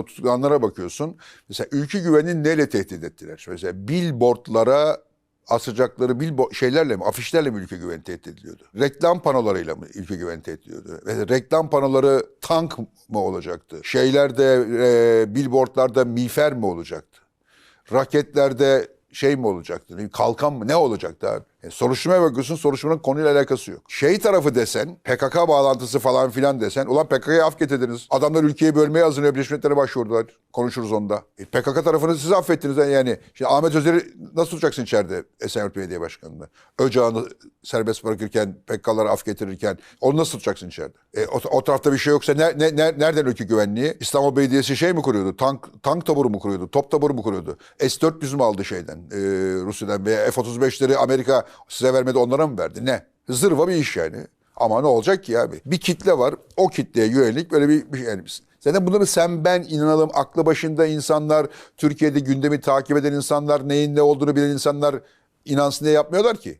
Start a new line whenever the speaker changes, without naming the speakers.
gözaltında tutulanlara bakıyorsun. Mesela ülke güvenini neyle tehdit ettiler? Mesela billboardlara asacakları billboard şeylerle mi, afişlerle mi ülke güveni tehdit ediliyordu? Reklam panolarıyla mı ülke güveni tehdit ediliyordu? Mesela reklam panoları tank mı olacaktı? Şeylerde, e, billboardlarda miğfer mi olacaktı? Raketlerde şey mi olacaktı? Kalkan mı? Ne olacaktı abi? E, soruşturmaya bakıyorsun soruşturmanın konuyla alakası yok. Şey tarafı desen, PKK bağlantısı falan filan desen, ulan PKK'ya af getirdiniz. Adamlar ülkeyi bölmeye hazırlıyor, Birleşmiş Milletler'e başvurdular. Konuşuruz onda. E, PKK tarafını siz affettiniz yani. Şimdi Ahmet Özer'i nasıl tutacaksın içeride Esenyurt Belediye Başkanı'nda? Öcalan'ı serbest bırakırken, PKK'lara af getirirken onu nasıl tutacaksın içeride? E, o, o tarafta bir şey yoksa ne, ne, ne- nereden ülke güvenliği? İstanbul Belediyesi şey mi kuruyordu? Tank, tank taburu mu kuruyordu? Top taburu mu kuruyordu? S-400 mü aldı şeyden? e, Rusya'dan veya F-35'leri Amerika size vermedi onlara mı verdi? Ne? Zırva bir iş yani. Ama ne olacak ki abi? Bir kitle var. O kitleye yönelik böyle bir, bir şey. Yani Zaten bunları sen ben inanalım aklı başında insanlar, Türkiye'de gündemi takip eden insanlar, neyin ne olduğunu bilen insanlar inansın diye yapmıyorlar ki.